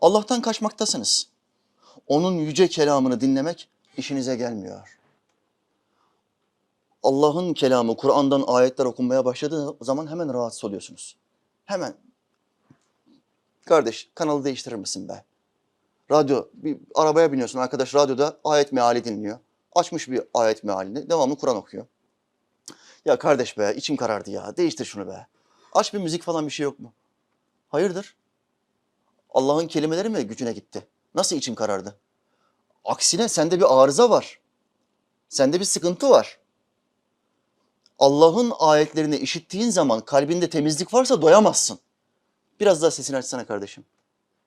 Allah'tan kaçmaktasınız. Onun yüce kelamını dinlemek işinize gelmiyor. Allah'ın kelamı, Kur'an'dan ayetler okunmaya başladığı zaman hemen rahatsız oluyorsunuz. Hemen. Kardeş kanalı değiştirir misin be? Radyo, bir arabaya biniyorsun arkadaş radyoda ayet meali dinliyor. Açmış bir ayet mealini, devamlı Kur'an okuyor. Ya kardeş be içim karardı ya, değiştir şunu be. Aç bir müzik falan bir şey yok mu? Hayırdır? Allah'ın kelimeleri mi gücüne gitti? Nasıl için karardı? Aksine sende bir arıza var. Sende bir sıkıntı var. Allah'ın ayetlerini işittiğin zaman kalbinde temizlik varsa doyamazsın. Biraz daha sesini açsana kardeşim.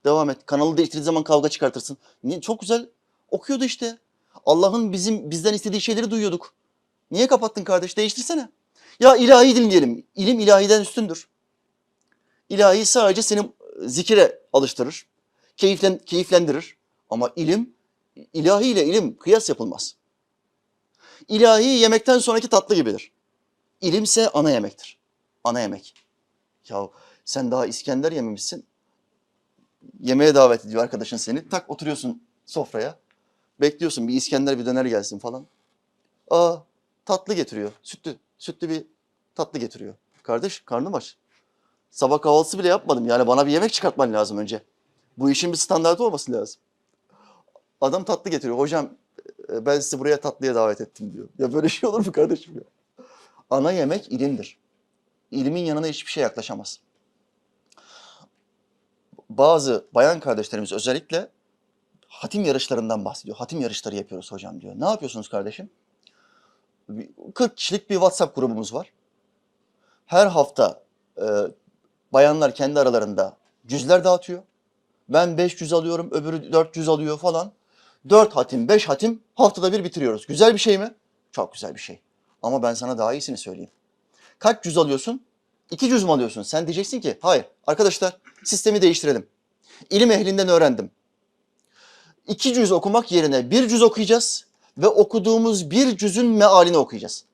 Devam et. Kanalı değiştirdiği zaman kavga çıkartırsın. Çok güzel okuyordu işte. Allah'ın bizim bizden istediği şeyleri duyuyorduk. Niye kapattın kardeş? Değiştirsene. Ya ilahi dinleyelim. İlim ilahiden üstündür. İlahi sadece seni zikire alıştırır. Keyiflen, keyiflendirir. Ama ilim, ilahi ile ilim kıyas yapılmaz. İlahi yemekten sonraki tatlı gibidir. İlimse ana yemektir. Ana yemek. Ya sen daha İskender yememişsin. Yemeğe davet ediyor arkadaşın seni. Tak oturuyorsun sofraya. Bekliyorsun bir İskender bir döner gelsin falan. Aa tatlı getiriyor. Sütlü, sütlü bir tatlı getiriyor. Kardeş karnım aç. Sabah kahvaltısı bile yapmadım. Yani bana bir yemek çıkartman lazım önce. Bu işin bir standartı olması lazım. Adam tatlı getiriyor. Hocam e, ben sizi buraya tatlıya davet ettim diyor. Ya böyle şey olur mu kardeşim ya? Ana yemek ilimdir. İlimin yanına hiçbir şey yaklaşamaz. Bazı bayan kardeşlerimiz özellikle hatim yarışlarından bahsediyor. Hatim yarışları yapıyoruz hocam diyor. Ne yapıyorsunuz kardeşim? Bir- 40 kişilik bir WhatsApp grubumuz var. Her hafta e, bayanlar kendi aralarında cüzler dağıtıyor. Ben 500 alıyorum, öbürü 400 alıyor falan. 4 hatim, 5 hatim haftada bir bitiriyoruz. Güzel bir şey mi? Çok güzel bir şey. Ama ben sana daha iyisini söyleyeyim. Kaç cüz alıyorsun? İki cüz mü alıyorsun? Sen diyeceksin ki hayır arkadaşlar sistemi değiştirelim. İlim ehlinden öğrendim. İki cüz okumak yerine bir cüz okuyacağız ve okuduğumuz bir cüzün mealini okuyacağız.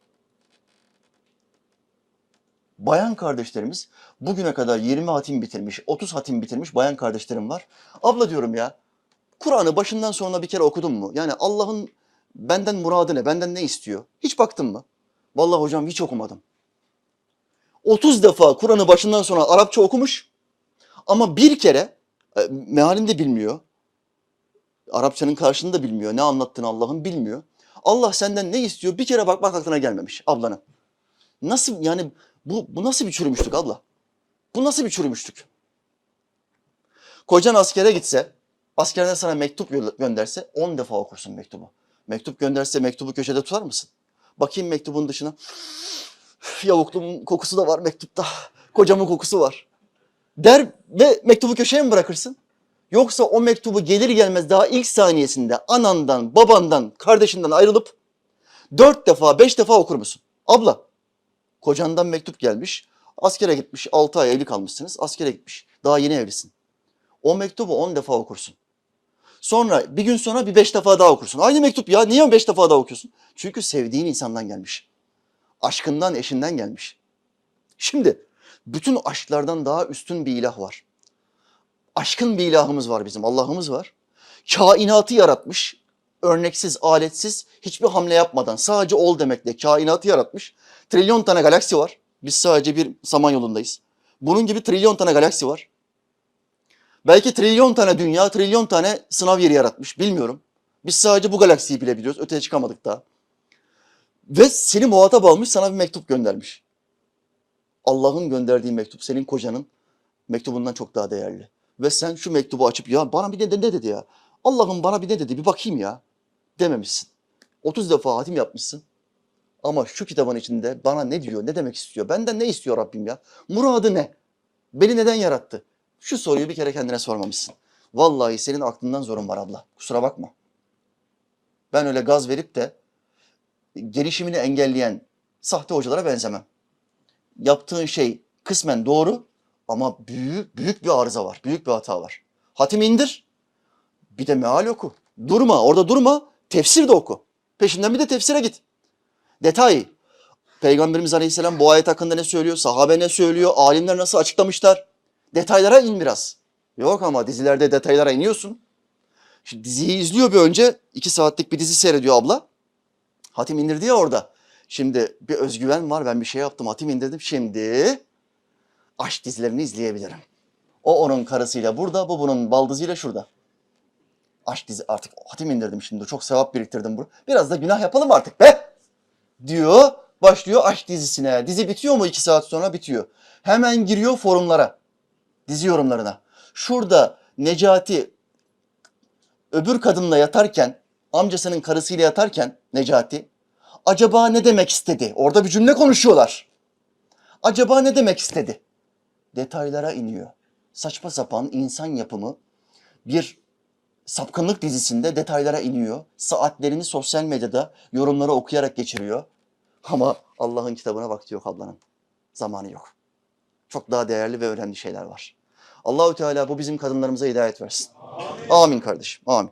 Bayan kardeşlerimiz bugüne kadar 20 hatim bitirmiş, 30 hatim bitirmiş bayan kardeşlerim var. Abla diyorum ya, Kur'an'ı başından sonuna bir kere okudun mu? Yani Allah'ın benden muradı ne, benden ne istiyor? Hiç baktın mı? Vallahi hocam hiç okumadım. 30 defa Kur'an'ı başından sona Arapça okumuş ama bir kere e, mealini de bilmiyor. Arapçanın karşılığını da bilmiyor. Ne anlattığını Allah'ın bilmiyor. Allah senden ne istiyor bir kere bakmak aklına gelmemiş ablanın. Nasıl yani bu, bu nasıl bir çürümüşlük abla? Bu nasıl bir çürümüşlük? Kocan askere gitse, askerden sana mektup gö- gönderse 10 defa okursun mektubu. Mektup gönderse mektubu köşede tutar mısın? Bakayım mektubun dışına. Yavukluğumun kokusu da var mektupta. Kocamın kokusu var. Der ve mektubu köşeye mi bırakırsın? Yoksa o mektubu gelir gelmez daha ilk saniyesinde anandan, babandan, kardeşinden ayrılıp dört defa, beş defa okur musun? Abla, kocandan mektup gelmiş, askere gitmiş, altı ay evli kalmışsınız, askere gitmiş, daha yeni evlisin. O mektubu on defa okursun. Sonra bir gün sonra bir beş defa daha okursun. Aynı mektup ya, niye beş defa daha okuyorsun? Çünkü sevdiğin insandan gelmiş. Aşkından, eşinden gelmiş. Şimdi bütün aşklardan daha üstün bir ilah var. Aşkın bir ilahımız var bizim, Allah'ımız var. Kainatı yaratmış, örneksiz, aletsiz, hiçbir hamle yapmadan sadece ol demekle kainatı yaratmış. Trilyon tane galaksi var. Biz sadece bir samanyolundayız. Bunun gibi trilyon tane galaksi var. Belki trilyon tane dünya, trilyon tane sınav yeri yaratmış. Bilmiyorum. Biz sadece bu galaksiyi bilebiliyoruz. Öteye çıkamadık daha. Ve seni muhatap almış, sana bir mektup göndermiş. Allah'ın gönderdiği mektup senin kocanın mektubundan çok daha değerli. Ve sen şu mektubu açıp ya bana bir de ne dedi ya? Allah'ım bana bir ne dedi bir bakayım ya dememişsin. 30 defa hatim yapmışsın. Ama şu kitabın içinde bana ne diyor, ne demek istiyor? Benden ne istiyor Rabbim ya? Muradı ne? Beni neden yarattı? Şu soruyu bir kere kendine sormamışsın. Vallahi senin aklından zorun var abla. Kusura bakma. Ben öyle gaz verip de gelişimini engelleyen sahte hocalara benzemem. Yaptığın şey kısmen doğru ama büyük büyük bir arıza var. Büyük bir hata var. Hatim indir. Bir de meal oku. Durma. Orada durma. Tefsir de oku. Peşinden bir de tefsire git. Detay. Peygamberimiz Aleyhisselam bu ayet hakkında ne söylüyor? Sahabe ne söylüyor? Alimler nasıl açıklamışlar? Detaylara in biraz. Yok ama dizilerde detaylara iniyorsun. Şimdi diziyi izliyor bir önce. iki saatlik bir dizi seyrediyor abla. Hatim indirdi ya orada. Şimdi bir özgüven var. Ben bir şey yaptım. Hatim indirdim. Şimdi aşk dizilerini izleyebilirim. O onun karısıyla burada, bu bunun baldızıyla şurada. Aşk dizi artık hatim indirdim şimdi. Çok sevap biriktirdim bunu. Biraz da günah yapalım artık be. Diyor. Başlıyor aşk dizisine. Dizi bitiyor mu iki saat sonra? Bitiyor. Hemen giriyor forumlara. Dizi yorumlarına. Şurada Necati öbür kadınla yatarken, amcasının karısıyla yatarken Necati acaba ne demek istedi? Orada bir cümle konuşuyorlar. Acaba ne demek istedi? Detaylara iniyor. Saçma sapan insan yapımı bir sapkınlık dizisinde detaylara iniyor. Saatlerini sosyal medyada yorumları okuyarak geçiriyor. Ama Allah'ın kitabına vakti yok ablanın. Zamanı yok. Çok daha değerli ve önemli şeyler var. Allahü Teala bu bizim kadınlarımıza hidayet versin. Amin kardeşim. Amin.